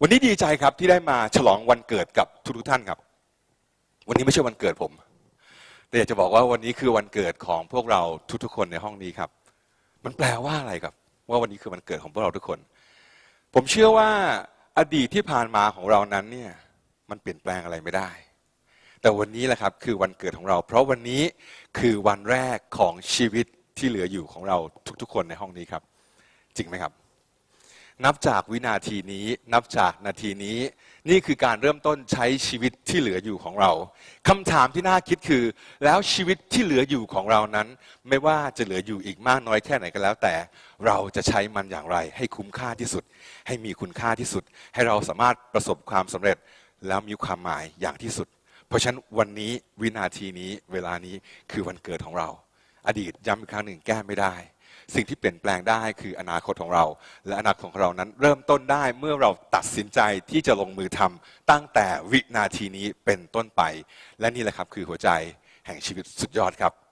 วันนี้ดีใจครับที่ได้มาฉลองวันเกิดกับทุกๆท่านครับ วันนี้ไม่ใช่วันเกิดผม แต่อยากจะบอกว่าวันนี้คือวันเกิดของพวกเราทุกๆคนในห้องนี้ครับ มันแปลว่าอะไรครับ ว่าวันนี้คือวันเกิดของพวกเราทุกคน ผมเชื่อว่าอดีตที่ผ่านมาของเรานั้นเนี่ยมันเปลี่ยนแปลงอะไรไม่ได้ แต่วันนี้แหละครับคือวันเกิดของเรา เพราะวันนี้คือวันแรกของชีวิตที่เหลืออยู่ของเราทุกๆ คนในห้องนี้ครับ จริงไหมครับ นับจากวินาทีนี้ นับจากนาทีนี้ นี่คือการเริ่มต้นใช้ชีวิตที่เหลืออยู่ของเราคำถามที่น่าคิดคือ แล้วชีวิตที่เหลืออยู่ของเรานั้น ไม่ว่าจะเหลืออยู่อีกมากน้อยแค่ไหนก็แล้ว แต่เราจะใช้มันอย่างไร ให้คุ้มค่าที่สุด ให้มีคุณค่าที่สุด ให้เราสามารถประสบความสำเร็จแล้วมีความหมายอย่างที่สุด เพราะฉะนั้นวันนี้วินาทีนี้เวลานี้คือวันเกิดของเรา อดีตย้ำอีกครั้งหนึ่งแก้ไม่ได้ สิ่งที่เปลี่ยนแปลงได้คืออนาคตของเรา และอนาคตของเรานั้นเริ่มต้นได้เมื่อเราตัดสินใจที่จะลงมือทำตั้งแต่วินาทีนี้เป็นต้นไป และนี่แหละครับคือหัวใจแห่งชีวิตสุดยอดครับ